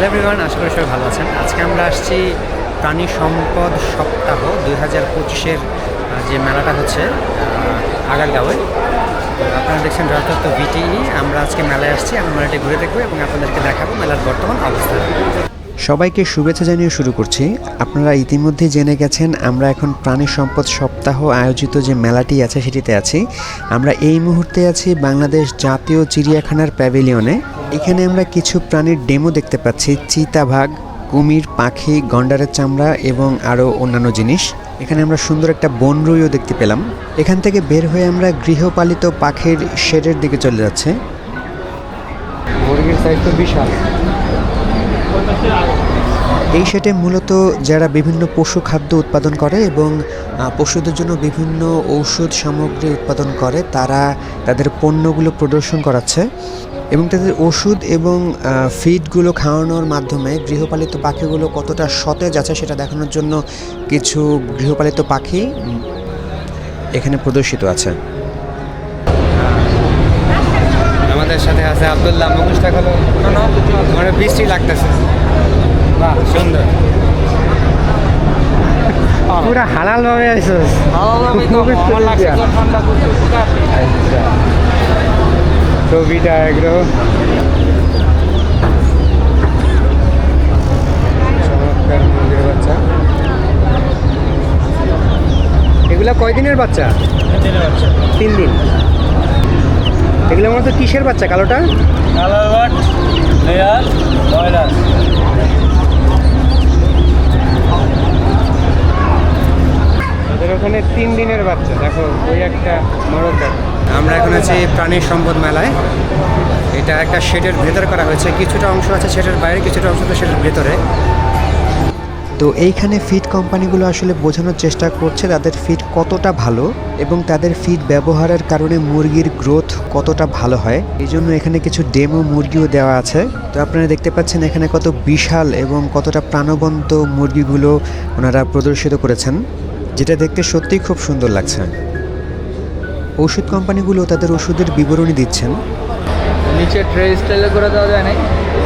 Hello everyone, আশা করি সবাই ভালো আছেন। আজকে আমরা আসছি প্রাণী সম্পদ সপ্তাহ দুই হাজার পঁচিশের যে মেলাটা হচ্ছে আগারগাঁওয়ে। আপনারা দেখছেন যথার্থ ভিটিই। আমরা আজকে মেলায় আসছি আমরা মেলাটি ঘুরে দেখব এবং আপনাদেরকে দেখাবো মেলার বর্তমান অবস্থা। সবাইকে শুভেচ্ছা জানিয়ে শুরু করছি। আপনারা ইতিমধ্যে জেনে গেছেন, আমরা এখন প্রাণী সম্পদ সপ্তাহ আয়োজিত যে মেলাটি আছে সেটিতে আছি। আমরা এই মুহূর্তে আছি বাংলাদেশ জাতীয় চিড়িয়াখানার প্যাভিলিয়নে। এখানে আমরা কিছু প্রাণীর ডেমো দেখতে পাচ্ছি, চিতাভাগ, কুমির, পাখি, গন্ডারের চামড়া এবং আরও অন্যান্য জিনিস। এখানে আমরা সুন্দর একটা বনরুইও দেখতে পেলাম। এখান থেকে বের হয়ে আমরা গৃহপালিত পাখির শেডের দিকে চলে যাচ্ছে। মুরগির সাইজ তো বিশাল। এই সেটে মূলত যারা বিভিন্ন পশু খাদ্য উৎপাদন করে এবং পশুদের জন্য বিভিন্ন ঔষধ সামগ্রী উৎপাদন করে, তারা তাদের পণ্যগুলো প্রদর্শন করাচ্ছে এবং তাদের ওষুধ এবং ফিডগুলো খাওয়ানোর মাধ্যমে গৃহপালিত পাখিগুলো কতটা সতেজ আছে সেটা দেখানোর জন্য কিছু গৃহপালিত পাখি এখানে প্রদর্শিত আছে। আমাদের সাথে আছে আবদুল্লাহ। মুখোশটা হলো বৃষ্টি লাগতেছে। বাহ সুন্দর। পুরা হালাল ভাবে আইসস। ছবিটা একদম চমৎকার মুরগির বাচ্চা। এগুলা কয়দিনের বাচ্চা? তিন দিন। এগুলোর মধ্যে কিসের বাচ্চা কালোটা কালারবাট ওখানে তিন দিনের বাচ্চা দেখো ওই একটা মরদ দেখো আমরা এখন আছি প্রাণী সম্পদ মেলায়। এটা একটা শেডের ভেতর করা হয়েছে কিছুটা অংশ আছে শেডের বাইরে কিছুটা অংশ তো শেডের ভেতরে। তো এইখানে ফিড কোম্পানিগুলো আসলে বোঝানোর চেষ্টা করছে তাদের ফিড কতটা ভালো এবং তাদের ফিড ব্যবহারের কারণে মুরগির গ্রোথ কতটা ভালো হয়। এই জন্য এখানে কিছু ডেমো মুরগিও দেওয়া আছে। তো আপনারা দেখতে পাচ্ছেন এখানে কত বিশাল এবং কতটা প্রাণবন্ত মুরগিগুলো ওনারা প্রদর্শিত করেছেন। যেটা দেখতে সত্যিই খুব সুন্দর লাগছে। ওষুধ কোম্পানিগুলো তাদের ওষুধের বিবরণী দিচ্ছেন। নিচে ট্রে স্টাইলে করে দেওয়া যায় নাই।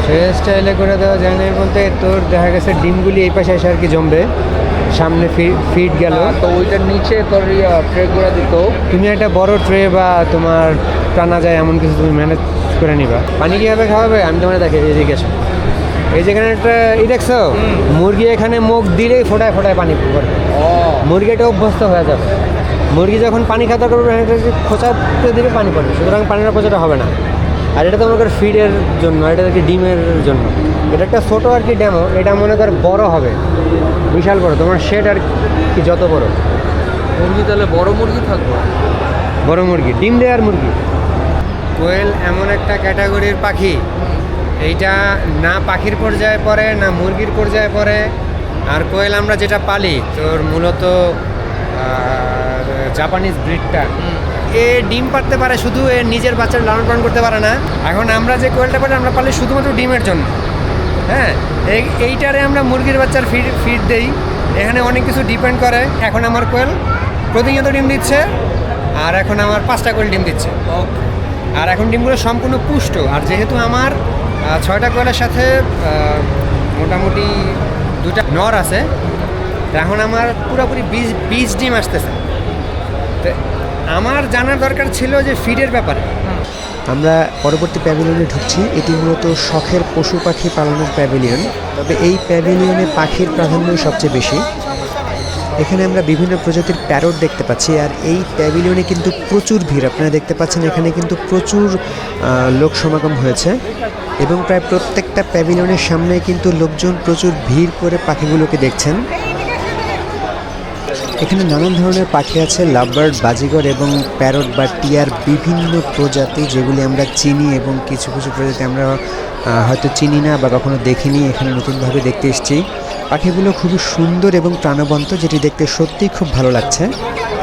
সে স্টাইলে করে দেওয়া যায় না বলতে তোর দেখা গেছে ডিমগুলি এই পাশে এসে আর কি জমবে। সামনে ফিট গেল। তো ওইটার নিচে তোর ট্রে করে দিত। তুমি একটা বড় ট্রে বা তোমার টানা যায় এমন কিছু তুমি ম্যানেজ করে নিবা। পানি কীভাবে খাওয়াবে? আমি তোমার দেখে এদিকে এসো। এই যেখানে একটা ই দেখছ? মুরগি এখানে মুখ দিলেই ফোটায় ফোটায় পানি পড়বে ও মুরগিটা অভ্যস্ত হয়ে যাবে। মুরগি যখন পানি খাওয়া করবে খোঁচাতে দিলে পানি পড়বে। সুতরাং পানির খোঁচাটা হবে না। আর এটা তো মনে কর ফিডের জন্য এটা আর কি ডিমের জন্য। এটা একটা ছোটো আর কি ডেমো এটা মনে কর বড় হবে। বিশাল বড় তোমার শেড আর কি যত বড়। মুরগি তাহলে বড় মুরগি থাকব? বড় মুরগি ডিম দেওয়ার মুরগি। কোয়েল এমন একটা ক্যাটাগরির পাখি। এইটা না পাখির পর্যায়ে পড়ে না মুরগির পর্যায়ে পড়ে। আর কোয়েল আমরা যেটা পালি তোর মূলত জাপানিজ ব্রিডটা। এ ডিম পারতে পারে শুধু এ নিজের বাচ্চার লালন পালন করতে পারে না। এখন আমরা যে কোয়েলটা পালি আমরা পালি শুধুমাত্র ডিমের জন্য। হ্যাঁ? এই এইটারে আমরা মুরগির বাচ্চার ফিড ফিড দেই। এখানে অনেক কিছু ডিপেন্ড করে। এখন আমার কোয়েল প্রতিনিয়ত ডিম দিচ্ছে আর এখন আমার পাঁচটা কোয়েল ডিম দিচ্ছে। আর এখন ডিমগুলো সম্পূর্ণ পুষ্ট। আর যেহেতু আমার ছয়টা কোয়েলের সাথে মোটামুটি দুটা নর আছে। এখন আমার পুরোপুরি বীজ বীজ ডিম আসতেছে। তো আমার জানার দরকার ছিল যে ফিডের ব্যাপারে। আমরা পরবর্তী প্যাভিলিয়নে ঢুকছি। এটি মূলত শখের পশু পাখি পালনের প্যাভিলিয়ন। তবে এই প্যাভিলিয়নে পাখির প্রাধান্যই সবচেয়ে বেশি। এখানে আমরা বিভিন্ন প্রজাতির প্যারট দেখতে পাচ্ছি, আর এই প্যাভিলিয়নে কিন্তু প্রচুর ভিড়। আপনারা দেখতে পাচ্ছেন এখানে কিন্তু প্রচুর লোক সমাগম হয়েছে এবং প্রায় প্রত্যেকটা প্যাভিলিয়নের সামনে কিন্তু লোকজন প্রচুর ভিড় করে পাখিগুলোকে দেখছেন। এখানে নানান ধরনের পাখি আছে লাভবার্ড বাজিগর এবং প্যারট বা টিয়ার, বিভিন্ন প্রজাতি যেগুলি আমরা চিনি এবং কিছু কিছু প্রজাতি আমরা হয়তো চিনি না বা কখনো দেখিনি, এখানে নতুনভাবে দেখতে এসেছি। পাখিগুলো খুবই সুন্দর এবং প্রাণবন্ত, যেটি দেখতে সত্যিই খুব ভালো লাগছে।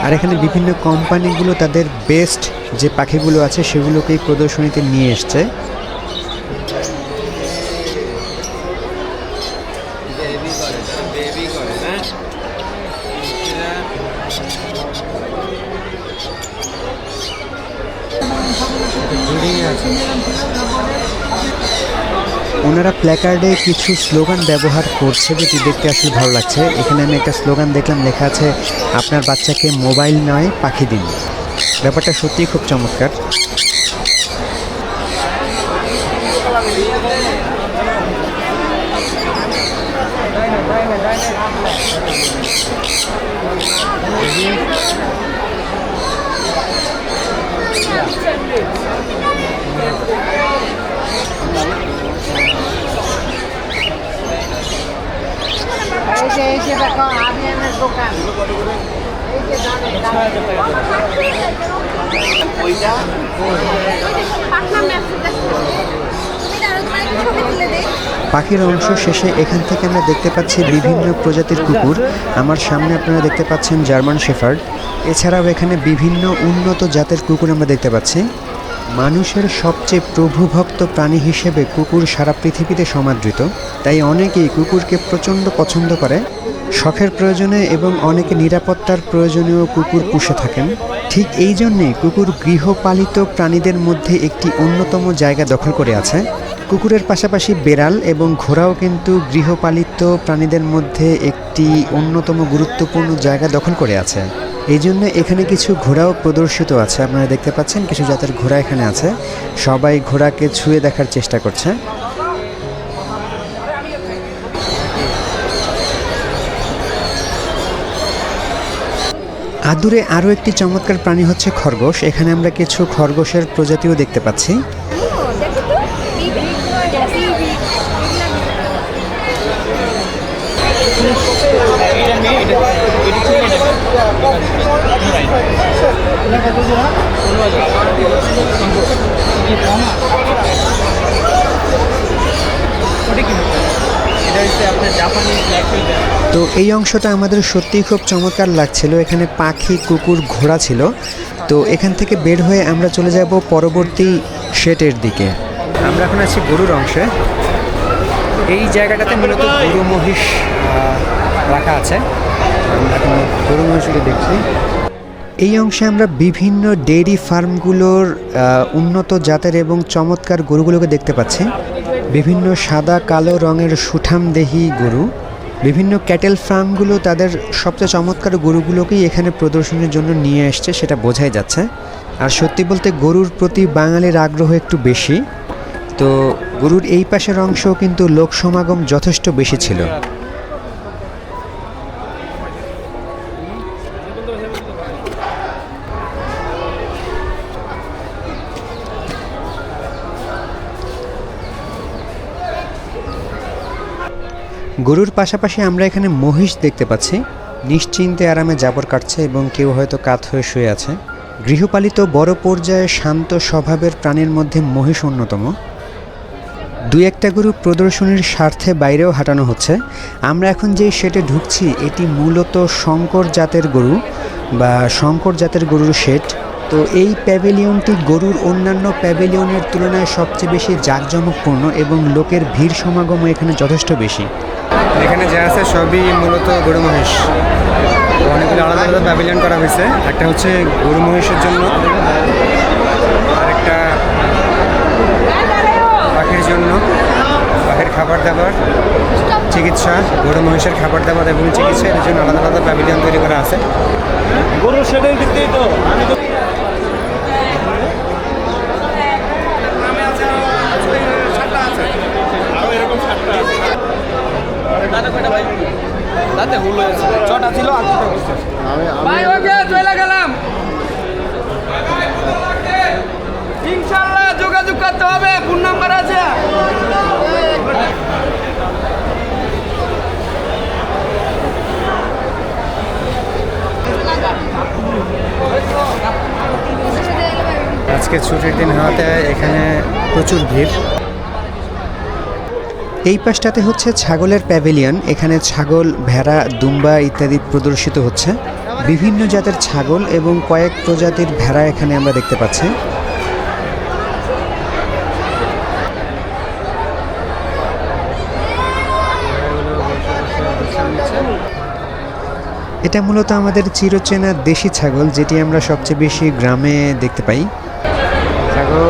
আর এখানে বিভিন্ন কোম্পানিগুলো তাদের বেস্ট যে পাখিগুলো আছে সেগুলোকেই প্রদর্শনীতে নিয়ে এসছে। ওনারা প্ল্যাকার্ডে কিছু স্লোগান ব্যবহার করছে যেটি দেখতে আসলে ভালো লাগছে। এখানে আমি একটা স্লোগান দেখলাম, লেখা আছে, আপনার বাচ্চাকে মোবাইল নয়, পাখি দিন। ব্যাপারটা সত্যিই খুব চমৎকার এই যে এই যে দেখো আবিয়ানের দোকান এই যে দাঁড়ে পাখনা ম্যাপস দেখো তুমি দাঁড়াও তোমার একটা ছবি তুলে দেই পাখির অংশ শেষে এখান থেকে আমরা দেখতে পাচ্ছি বিভিন্ন প্রজাতির কুকুর। আমার সামনে আপনারা দেখতে পাচ্ছেন জার্মান শেফার্ড। এছাড়াও এখানে বিভিন্ন উন্নত জাতের কুকুর আমরা দেখতে পাচ্ছি। মানুষের সবচেয়ে প্রভুভক্ত প্রাণী হিসেবে কুকুর সারা পৃথিবীতে সমাদৃত, তাই অনেকেই কুকুরকে প্রচণ্ড পছন্দ করে। শখের প্রয়োজনে এবং অনেকে নিরাপত্তার প্রয়োজনীয় কুকুর পুষে থাকেন। ঠিক এই জন্যেই কুকুর গৃহপালিত প্রাণীদের মধ্যে একটি অন্যতম জায়গা দখল করে আছে। কুকুরের পাশাপাশি বেড়াল এবং ঘোড়াও কিন্তু গৃহপালিত প্রাণীদের মধ্যে একটি অন্যতম গুরুত্বপূর্ণ জায়গা দখল করে আছে। এই জন্য এখানে কিছু ঘোড়াও প্রদর্শিত আছে। আপনারা দেখতে পাচ্ছেন কিছু জাতের ঘোড়া এখানে আছে। সবাই ঘোড়াকে ছুঁয়ে দেখার চেষ্টা করছে। আদুরে আরও একটি চমৎকার প্রাণী হচ্ছে খরগোশ। এখানে আমরা কিছু খরগোশের প্রজাতিও দেখতে পাচ্ছি দেখো তো বিবি বিবি এটা হচ্ছে আপনার জাপানি ব্ল্যাক তো এই অংশটা আমাদের সত্যিই খুব চমৎকার লাগছিল। এখানে পাখি, কুকুর ঘোড়া ছিল। তো এখান থেকে বের হয়ে আমরা চলে যাব পরবর্তী শেটের দিকে। আমরা এখন আছি গরুর অংশে। এই জায়গাটাতে মূলত গরু মহিষ রাখা আছে। গরু মহিষগুলো দেখছি। এই অংশে আমরা বিভিন্ন ডেইরি ফার্মগুলোর উন্নত জাতের এবং চমৎকার গরুগুলোকে দেখতে পাচ্ছি। বিভিন্ন সাদা, কালো রঙের সুঠামদেহী গরু। বিভিন্ন ক্যাটেল ফার্মগুলো তাদের সবচেয়ে চমৎকার গরুগুলোকেই এখানে প্রদর্শনের জন্য নিয়ে আসছে সেটা বোঝাই যাচ্ছে। আর সত্যি বলতে গরুর প্রতি বাঙালির আগ্রহ একটু বেশি। তো গরুর এই পাশের অংশও কিন্তু লোক সমাগম যথেষ্ট বেশি ছিল। গরুর পাশাপাশি আমরা এখানে মহিষ দেখতে পাচ্ছি। নিশ্চিন্তে আরামে জাবর কাটছে এবং কেউ হয়তো কাত হয়ে শুয়ে আছে। গৃহপালিত বড় পর্যায়ে শান্ত স্বভাবের প্রাণীর মধ্যে মহিষ অন্যতম। দুই একটা গরু প্রদর্শনীর স্বার্থে বাইরেও হাঁটানো হচ্ছে। আমরা এখন যেই শেডে ঢুকছি, এটি মূলত শঙ্কর জাতের গরু বা শঙ্কর জাতের গরুর শেড। তো এই প্যাভিলিয়নটি গরুর অন্যান্য প্যাভিলিয়নের তুলনায় সবচেয়ে বেশি জাঁকজমকপূর্ণ এবং লোকের ভিড় সমাগমও এখানে যথেষ্ট বেশি। এখানে যা আছে সবই মূলত গরু মহিষ অনেকগুলো আলাদা আলাদা প্যাভিলিয়ন করা হয়েছে। একটা হচ্ছে গরু মহিষের জন্য, আরেকটা পাখির জন্য, পাখির খাবার দাবার, চিকিৎসা গরু মহিষের খাবার দাবার এবং চিকিৎসা, এর জন্য আলাদা আলাদা প্যাভিলিয়ন তৈরি করা আছে। গরু দিক তো। তো দাঁতে হুল হয়েছে। ছটা ছিল আর ভাই ওকে চলে গেলাম। ইনশাল্লাহ যোগাযোগ করতে হবে ফোন নাম্বার আছে। আজকে ছুটির দিন হওয়াতে এখানে প্রচুর ভিড়। এই পাশটাতে হচ্ছে ছাগলের প্যাভিলিয়ন, এখানে ছাগল, ভেড়া, দুম্বা ইত্যাদি প্রদর্শিত হচ্ছে। বিভিন্ন জাতের ছাগল এবং কয়েক প্রজাতির ভেড়া এখানে আমরা দেখতে পাচ্ছি। এটা মূলত আমাদের চিরচেনা দেশি ছাগল, যেটি আমরা সবচেয়ে বেশি গ্রামে দেখতে পাই। ছাগল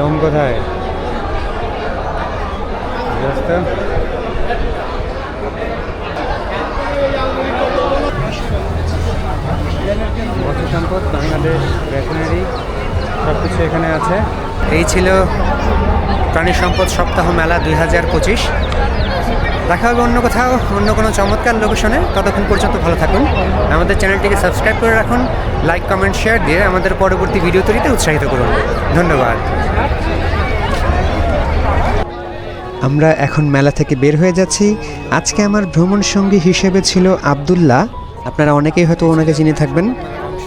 লোম কোথায়? সম্পদ বাংলাদেশ ভেটেনারি সব কিছু এখানে আছে। এই ছিল প্রাণী সম্পদ সপ্তাহ মেলা দুই হাজার পঁচিশ। দেখা হবে অন্য কোথাও, অন্য কোনো চমৎকার লোকেশনে ততক্ষণ পর্যন্ত ভালো থাকুন। আমাদের চ্যানেলটিকে সাবস্ক্রাইব করে রাখুন। লাইক কমেন্ট শেয়ার দিয়ে আমাদের পরবর্তী ভিডিও তৈরিতে উৎসাহিত করুন। ধন্যবাদ। আমরা এখন মেলা থেকে বের হয়ে যাচ্ছি। আজকে আমার ভ্রমণ সঙ্গী হিসেবে ছিল আবদুল্লাহ। আপনারা অনেকেই হয়তো ওনাকে চিনে থাকবেন।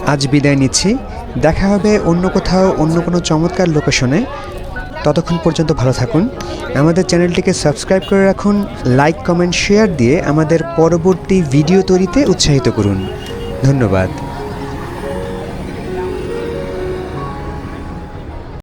আজ বিদায় নিচ্ছি। দেখা হবে অন্য কোথাও, অন্য কোনো চমৎকার লোকেশনে ততক্ষণ পর্যন্ত ভালো থাকুন। আমাদের চ্যানেলটিকে সাবস্ক্রাইব করে রাখুন, লাইক, কমেন্ট, শেয়ার দিয়ে আমাদের পরবর্তী ভিডিও তৈরিতে উৎসাহিত করুন। ধন্যবাদ।